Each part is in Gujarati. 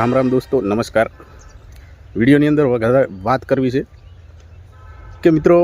રામ રામ દોસ્તો, નમસ્કાર. વિડીયોની અંદર વધારે વાત કરવી છે કે મિત્રો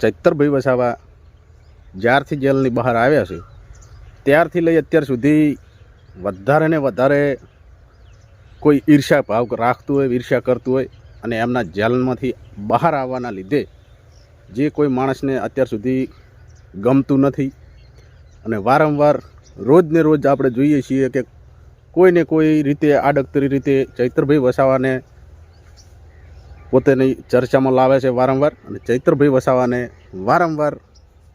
ચૈતરભાઈ વસાવા જ્યારથી જેલની બહાર આવ્યા છે, ત્યારથી લઈ અત્યાર સુધી વધારે ને વધારે કોઈ ઈર્ષા ભાવ રાખતું હોય ઈર્ષા કરતું હોય અને એમના જેલમાંથી બહાર આવવાના લીધે જે કોઈ માણસને અત્યાર સુધી ગમતું નથી. અને વારંવાર રોજ ને રોજ આપણે જોઈએ છીએ કે કોઈને કોઈ રીતે આડકતરી રીતે ચૈત્રભાઈ વસાવાને પોતેની ચર્ચામાં લાવે છે વારંવાર અને ચૈત્રભાઈ વસાવાને વારંવાર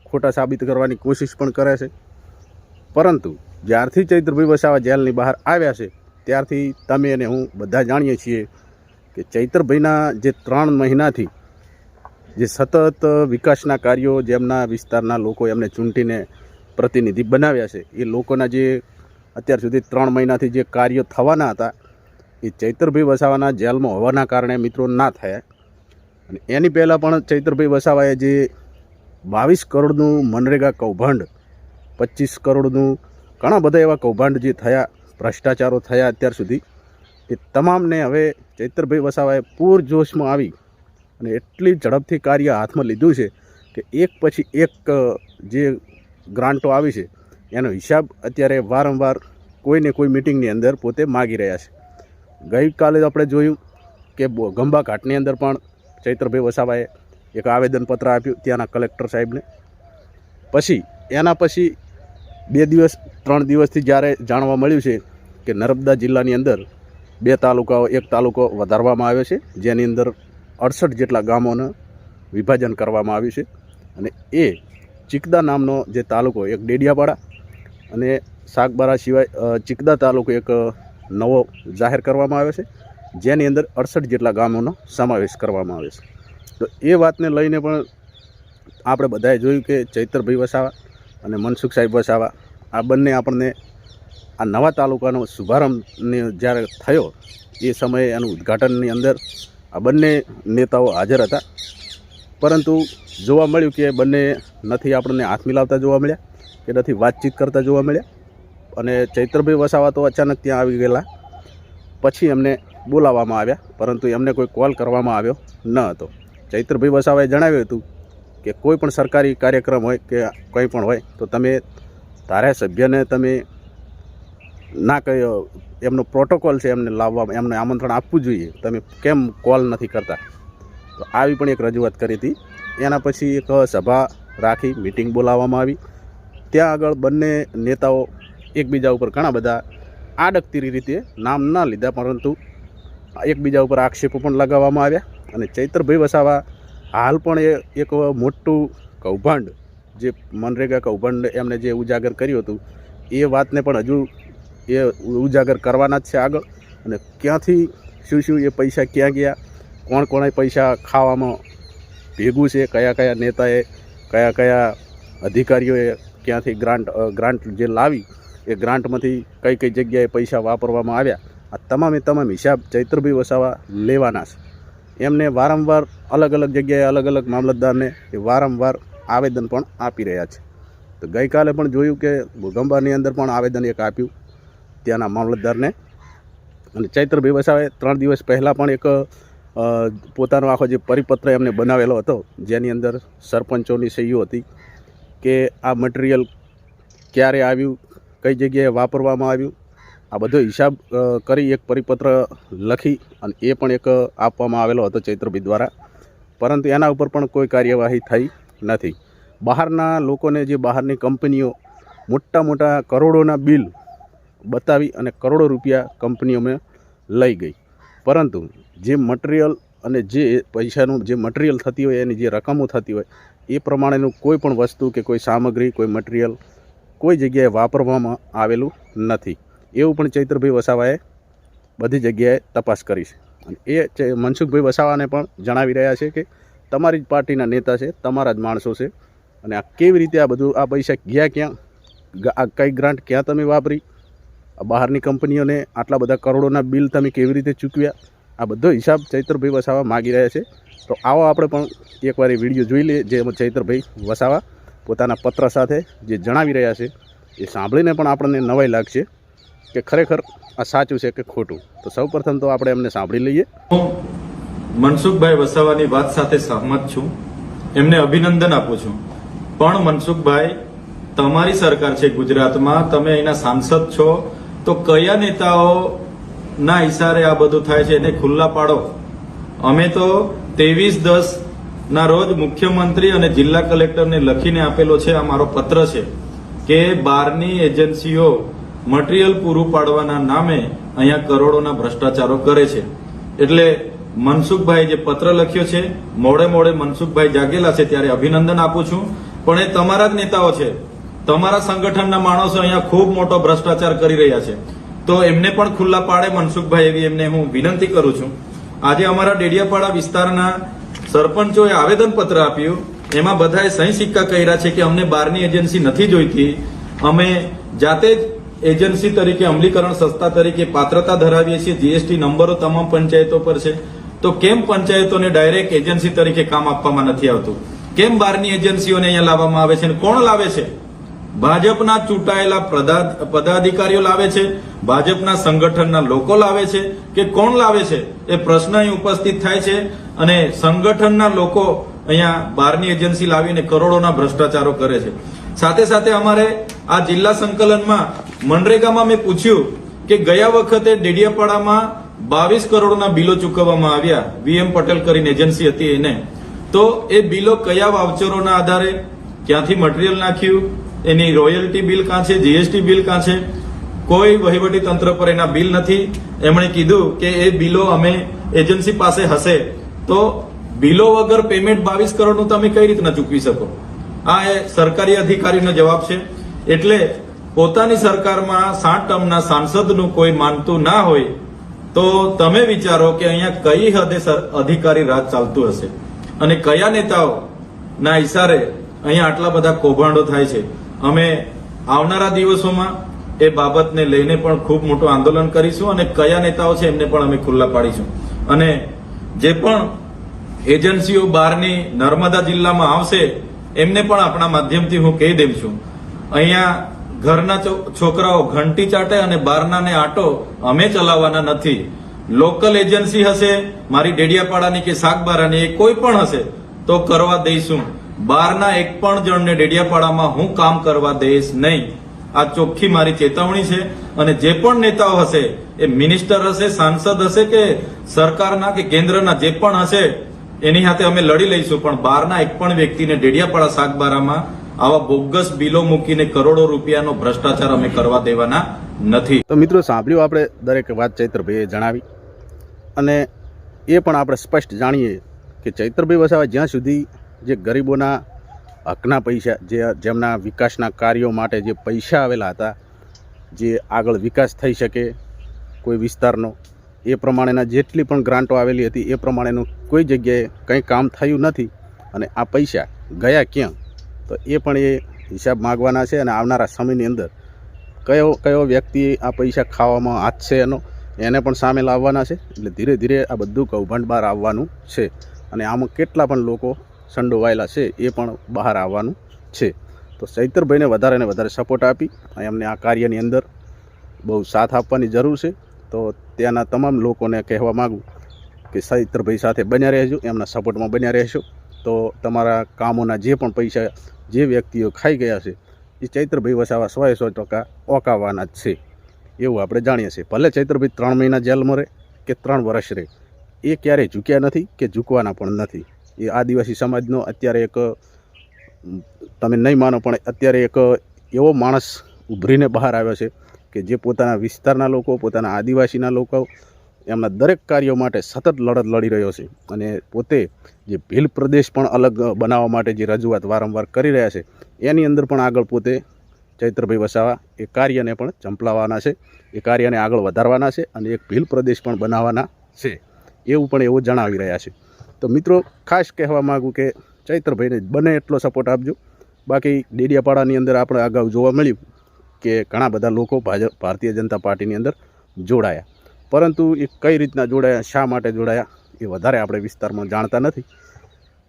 ખોટા સાબિત કરવાની કોશિશ પણ કરે છે. પરંતુ જ્યારથી ચૈત્રભાઈ વસાવા જેલની બહાર આવ્યા છે, ત્યારથી તમે અને હું બધા જાણીએ છીએ કે ચૈત્રભાઈના જે ત્રણ મહિનાથી જે સતત વિકાસના કાર્યો જેમના વિસ્તારના લોકો એમને ચૂંટીને પ્રતિનિધિ બનાવ્યા છે, એ લોકોના જે અત્યાર સુધી ત્રણ મહિનાથી જે કાર્યો થવાના હતા, એ ચૈતરભાઈ વસાવાના જેલમાં હોવાના કારણે મિત્રો ના થયા. અને એની પહેલાં પણ ચૈતરભાઈ વસાવાએ જે બાવીસ કરોડનું મનરેગા કૌભાંડ, પચીસ કરોડનું ઘણા બધા એવા કૌભાંડ જે થયા, ભ્રષ્ટાચારો થયા અત્યાર સુધી, એ તમામને હવે ચૈતરભાઈ વસાવાએ પૂરજોશમાં આવી અને એટલી ઝડપથી કાર્ય હાથમાં લીધું છે કે એક પછી એક જે ગ્રાન્ટો આવી છે એનો હિસાબ અત્યારે વારંવાર કોઈને કોઈ મિટિંગની અંદર પોતે માગી રહ્યા છે. ગઈકાલે આપણે જોયું કે ગંબા ઘાટની અંદર પણ ચૈત્રભાઈ વસાવાએ એક આવેદનપત્ર આપ્યું ત્યાંના કલેક્ટર સાહેબને. પછી, એના પછી બે દિવસ, ત્રણ દિવસથી જ્યારે જાણવા મળ્યું છે કે નર્મદા જિલ્લાની અંદર બે તાલુકાઓ, એક તાલુકો વધારવામાં આવ્યો છે, જેની અંદર અડસઠ જેટલા ગામોનું વિભાજન કરવામાં આવ્યું છે અને એ ચિકદા નામનો જે તાલુકો, એક ડેડિયાપાડા અને શાકબારા સિવાય ચિકદા તાલુકો એક નવો જાહેર કરવામાં આવ્યો છે. જેની અંદર અડસઠ જેટલા ગામોનો સમાવેશ કરવામાં આવે છે. તો એ વાતને લઈને પણ આપણે બધાએ જોયું કે ચૈતરભાઈ વસાવા અને મનસુખ સાહેબ વસાવા, આ બંને આપણને આ નવા તાલુકાનો શુભારંભને જ્યારે થયો, એ સમયે એનું ઉદ્ઘાટનની અંદર આ બંને નેતાઓ હાજર હતા. પરંતુ જોવા મળ્યું કે બંને નથી આપણને હાથ મિલાવતા જોવા મળ્યા. કે નથી, વાતચીત કરતા જોવા મળ્યા. અને ચૈત્રભાઈ વસાવા તો અચાનક ત્યાં આવી ગયેલા. પછી એમને બોલાવવામાં આવ્યા, પરંતુ એમને કોઈ કોલ કરવામાં આવ્યો ન હતો. ચૈત્રભાઈ વસાવાએ જણાવ્યું હતું કે કોઈ પણ સરકારી કાર્યક્રમ હોય કે કંઈ પણ હોય, તો તમે ધારાસભ્યને તમે ના કહ્યો એમનો પ્રોટોકોલ છે એમને લાવવા, એમને આમંત્રણ આપવું જોઈએ. તમે કેમ કોલ નથી કરતા? તો આવી પણ એક રજૂઆત કરી હતી. એના પછી એક સભા રાખી, મિટિંગ બોલાવવામાં આવી. ત્યાં આગળ બંને નેતાઓ એકબીજા ઉપર ઘણા બધા આડકતીરી રીતે નામ ના લીધા, પરંતુ એકબીજા ઉપર આક્ષેપો પણ લગાવવામાં આવ્યા અને ચૈત્રભાઈ વસાવા હાલ પણ એ એક મોટું કૌભાંડ, જે મનરેગા કૌભાંડ એમને જે ઉજાગર કર્યું હતું, એ વાતને પણ હજુ એ ઉજાગર કરવાના જ છે આગળ. અને ક્યાંથી, શું શું, એ પૈસા ક્યાં ગયા, કોણ કોણે પૈસા ખાવામાં ભેગું છે, કયા કયા નેતાએ, કયા કયા અધિકારીઓએ ક્યાંથી ગ્રાન્ટ ગ્રાન્ટ જે લાવી, એ ગ્રાન્ટમાંથી કઈ કઈ જગ્યાએ પૈસા વાપરવામાં આવ્યા, આ તમામે તમામ હિસાબ ચૈત્રભી વસાવા લેવાના છે. એમને વારંવાર અલગ અલગ જગ્યાએ અલગ અલગ મામલતદારને એ વારંવાર આવેદન પણ આપી રહ્યા છે. તો ગઈકાલે પણ જોયું કે ભૂગંબાની અંદર પણ આવેદન એક આપ્યું, ત્યાંના મામલતદારને. અને ચૈત્રભાઈ વસાવે ત્રણ દિવસ પહેલાં પણ એક પોતાનો આખો જે પરિપત્ર એમને બનાવેલો હતો, જેની અંદર સરપંચોની સહીઓ હતી કે આ મટીરિયલ ક્યારે આવ્યું, કઈ જગ્યાએ વાપરવામાં આવ્યું, આ બધો હિસાબ કરી એક પરિપત્ર લખી અને એ પણ એક આપવામાં આવેલો હતો ચૈત્રભી દ્વારા. પરંતુ એના ઉપર પણ કોઈ કાર્યવાહી થઈ નથી. બહારના લોકોને જે બહારની કંપનીઓ મોટા મોટા કરોડોના બિલ બતાવી અને કરોડો રૂપિયા કંપનીઓમાં લઈ ગઈ. પરંતુ જે મટીરિયલ અને જે પૈસાનું જે મટીરિયલ થતી હોય, એની જે રકમો થતી હોય એ પ્રમાણેનું કોઈ પણ વસ્તુ કે કોઈ સામગ્રી, કોઈ મટીરિયલ કોઈ જગ્યાએ વાપરવામાં આવેલું નથી. એવું પણ ચૈત્રભાઈ વસાવાએ બધી જગ્યાએ તપાસ કરી છે. અને એ મનસુખભાઈ વસાવાને પણ જણાવી રહ્યા છે કે તમારી જ પાર્ટીના નેતા છે, તમારા જ માણસો છે. અને આ કેવી રીતે આ બધું, આ પૈસા ગયા ક્યાં? આ કઈ ગ્રાન્ટ ક્યાં તમે વાપરી? બહારની કંપનીઓને આટલા બધા કરોડોના બિલ તમે કેવી રીતે ચૂકવ્યા? આ બધો હિસાબ ચૈત્રભાઈ વસાવા માગી રહ્યા છે. તો આવો આપણે પણ એકવાર એ વીડિયો જોઈ લઈએ જે ચૈત્રભાઈ વસાવા પોતાના પત્ર સાથે જે જણાવી રહ્યા છે, એ સાંભળીને પણ આપણને નવાઈ લાગશે કે ખરેખર આ સાચું છે કે ખોટું. તો સૌપ્રથમ તો આપણે એમને સાંભળી લઈએ. મનસુખભાઈ વસાવાની વાત સાથે સહમત છું. એમને અભિનંદન આપું છું. પણ મનસુખભાઈ, તમારી સરકાર છે ગુજરાતમાં, તમે અહીંના સાંસદ છો, તો કયા નેતાઓ ના ઇશારે આ બધું થાય છે એને ખુલ્લા પાડો. અમે તો ત્રેવીસ દસ ના રોજ મુખ્યમંત્રી અને જિલ્લા કલેક્ટરને લખીને આપેલો છે, આ મારો પત્ર છે, કે બહારની એજન્સીઓ મટીરિયલ પૂરું પાડવાના નામે અહીંયા કરોડોના ભ્રષ્ટાચારો કરે છે. એટલે મનસુખભાઈ જે પત્ર લખ્યો છે, મોડે મોડે મનસુખભાઈ જાગેલા છે ત્યારે અભિનંદન આપું છું. પણ એ તમારા જ નેતાઓ છે. તમારા સંગઠનના માણસો અહીંયા ખૂબ મોટો ભ્રષ્ટાચાર કરી રહ્યા છે. તો એમને પણ ખુલ્લા પાડે મનસુખભાઈ એવી એમને હું વિનંતી કરું છું. આજે અમારા ડેડિયાપાડા વિસ્તારના સરપંચોએ આવેદન પત્ર આપ્યું. એમાં બધાએ સહી સિક્કા કર્યા છે કે અમને બહારની એજન્સી નથી જોઈતી. અમે જાતે જ એજન્સી તરીકે, અમલીકરણ સંસ્થા તરીકે પાત્રતા ધરાવીએ છીએ. જીએસટી નંબરો તમામ પંચાયતો પર છે. તો કેમ પંચાયતોને ડાયરેક્ટ એજન્સી તરીકે કામ આપવામાં નથી આવતું? કેમ બહારની એજન્સીઓને અહીંયા લાવવામાં આવે છે અને કોણ લાવે છે? ભાજપના ચૂંટાયેલા પદાધિકારીઓ લાવે છે, ભાજપના સંગઠનના લોકો લાવે છે, કે કોણ લાવે છે, એ પ્રશ્ન અહીં ઉપસ્થિત થાય છે, અને સંગઠનના લોકો અહીંયા બહારની એજન્સી લાવીને કરોડોના ભ્રષ્ટાચારો કરે છે. સાથે સાથે અમારે આ જિલ્લા સંકલનમાં મનરેગામાં મેં પૂછ્યું કે ગયા વખતે ડેડિયાપાડામાં બાવીસ કરોડના બિલો ચૂકવવામાં આવ્યા, વીએમ પટેલ કરીને એજન્સી હતી એને. તો એ બિલો કયા વાવચરોના આધારે? ક્યાંથી મટીરિયલ નાખ્યું? એની રોયલ્ટી બિલ કાં છે, જીએસટી બિલ કાં છે, કોઈ વહીવટી તંત્ર પર એના બિલ નથી. એમણે કીધું કે એ બિલો અમે એજન્સી પાસે હશે. તો બિલો વગર પેમેન્ટ બાવીસ કરોડનું તમે કઈ રીતના ચૂકવી શકો? આ એ સરકારી અધિકારીનો જવાબ છે. એટલે પોતાની સરકારમાં સાત ટર્મના સાંસદનું કોઈ માનતું ના હોય, તો તમે વિચારો કે અહીંયા કઈ હદે અધિકારી રાજ ચાલતું હશે? અને કયા નેતાઓ ના ઈશારે અહીંયા આટલા બધા કૌભાંડો થાય છે? અમે આવનારા દિવસોમાં એ બાબતને લઈને પણ ખૂબ મોટું આંદોલન કરીશું અને કયા નેતાઓ છે એમને પણ અમે ખુલ્લા પાડીશું. અને જે પણ એજન્સીઓ બહારની નર્મદા જિલ્લામાં આવશે, એમને પણ આપણા માધ્યમથી હું કહી દઉં છું. અહીંયા ઘરના છોકરાઓ ઘંટી ચાટે અને બહારનાને આટો અમે ચલાવવાના નથી. લોકલ એજન્સી હશે, મારી ડેડિયાપાડાની કે શાકબારાની એ કોઈ પણ હશે, તો કરવા દઈશું. બહારના એક પણ જણને ડેડિયાપાડામાં હું કામ કરવા દઈશ નહીં. આ ચોખ્ખી મારી ચેતવણી છે અને જે પણ નેતાઓ હશે, એ મિનિસ્ટર હશે, સાંસદ હશે કે સરકારના કે કેન્દ્રના જે પણ હશે, એની સાથે અમે લડી લઈશું. પણ બહારના એક પણ વ્યક્તિને ડેડિયાપાડા શાકબારામાં આવા બોગસ બિલો મૂકીને કરોડો રૂપિયાનો ભ્રષ્ટાચાર અમે કરવા દેવાના નથી. તો મિત્રો સાંભળ્યું આપણે દરેક વાત ચૈત્રભાઈએ જણાવી અને એ પણ આપણે સ્પષ્ટ જાણીએ કે ચૈત્રભાઈ વસાવા જ્યાં સુધી જે ગરીબોના હકના પૈસા, જે જેમના વિકાસના કાર્યો માટે જે પૈસા આવેલા હતા, જે આગળ વિકાસ થઈ શકે કોઈ વિસ્તારનો, એ પ્રમાણેના જેટલી પણ ગ્રાન્ટો આવેલી હતી, એ પ્રમાણેનું કોઈ જગ્યાએ કંઈ કામ થયું નથી અને આ પૈસા ગયા ક્યાં? તો એ પણ એ હિસાબ માગવાના છે અને આવનારા સમયની અંદર કયો કયો વ્યક્તિ આ પૈસા ખાવામાં હાથ છે એનો, એને પણ સામે લાવવાના છે. એટલે ધીરે ધીરે આ બધું કૌભાંડ બહાર આવવાનું છે. અને આમાં કેટલા પણ લોકો સંડોવાયેલા છે એ પણ બહાર આવવાનું છે. તો ચૈતરભાઈને વધારે ને વધારે સપોર્ટ આપી. એમને આ કાર્યની અંદર બહુ સાથ આપવાની જરૂર છે. તો ત્યાંના તમામ લોકોને કહેવા માગું કે ચૈત્રભાઈ સાથે બન્યા રહેજો, એમના સપોર્ટમાં બન્યા રહેશો. તો તમારા કામોના જે પણ પૈસા જે વ્યક્તિઓ ખાઈ ગયા છે, એ ચૈત્રભાઈ વસાવા સો સો ટકા ઓકાવવાના જ છે. એવું આપણે જાણીએ છીએ. ભલે ચૈત્રભાઈ ત્રણ મહિના જેલમાં રહે કે ત્રણ વર્ષ રહે, એ ક્યારેય ઝૂક્યા નથી કે ઝૂકવાના પણ નથી. એ આદિવાસી સમાજનો અત્યારે એક તમે નહીં માનો, પણ અત્યારે એક એવો માણસ ઉભરીને બહાર આવ્યો છે કે જે પોતાના વિસ્તારના લોકો, પોતાના આદિવાસીના લોકો, એમના દરેક કાર્યો માટે સતત લડત લડી રહ્યો છે. અને પોતે જે ભીલ પ્રદેશ પણ અલગ બનાવવા માટે જે રજૂઆત વારંવાર કરી રહ્યા છે, એની અંદર પણ આગળ પોતે ચૈત્રભાઈ વસાવા એ કાર્યને પણ ચંપલાવવાના છે, એ કાર્યને આગળ વધારવાના છે અને એક ભીલ પ્રદેશ પણ બનાવવાના છે, એવું પણ એવું જણાવી રહ્યા છે. તો મિત્રો, ખાસ કહેવા માગું કે ચૈત્રભાઈને બને એટલો સપોર્ટ આપજો. બાકી ડેડિયાપાડાની અંદર આપણે અગાઉ જોવા મળ્યું કે ઘણા બધા લોકો ભાજપ ભારતીય જનતા પાર્ટીની અંદર જોડાયા. પરંતુ એ કઈ રીતના જોડાયા, શા માટે જોડાયા, એ વધારે આપણે વિસ્તારમાં જાણતા નથી.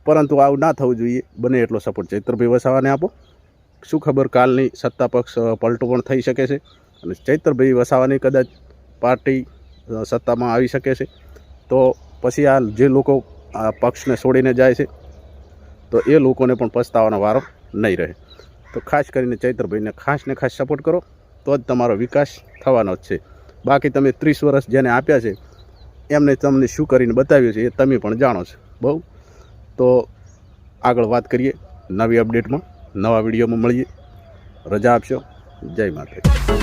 પરંતુ આવું ના થવું જોઈએ, બને એટલો સપોર્ટ ચૈત્રભાઈ વસાવાને આપો. શું ખબર કાલની સત્તા પક્ષ પલટો પણ થઈ શકે છે? અને ચૈત્રભાઈ વસાવાની કદાચ પાર્ટી સત્તામાં આવી શકે છે? તો પછી આ જે લોકો આ પક્ષને છોડીને જાય છે. તો એ લોકોને પણ પસ્તાવાનો વારો નહીં રહે. તો ખાસ કરીને ચૈત્રભાઈને ખાસ ને ખાસ સપોર્ટ કરો, તો જ તમારો વિકાસ થવાનો જ છે. બાકી તમે ત્રીસ વર્ષ જેને આપ્યા છે, એમને તમને શું કરીને બતાવ્યું છે એ તમે પણ જાણો છો. બહુ. તો આગળ વાત કરીએ નવી અપડેટમાં. નવા વિડીયોમાં મળીએ. રજા આપશો. જય માતા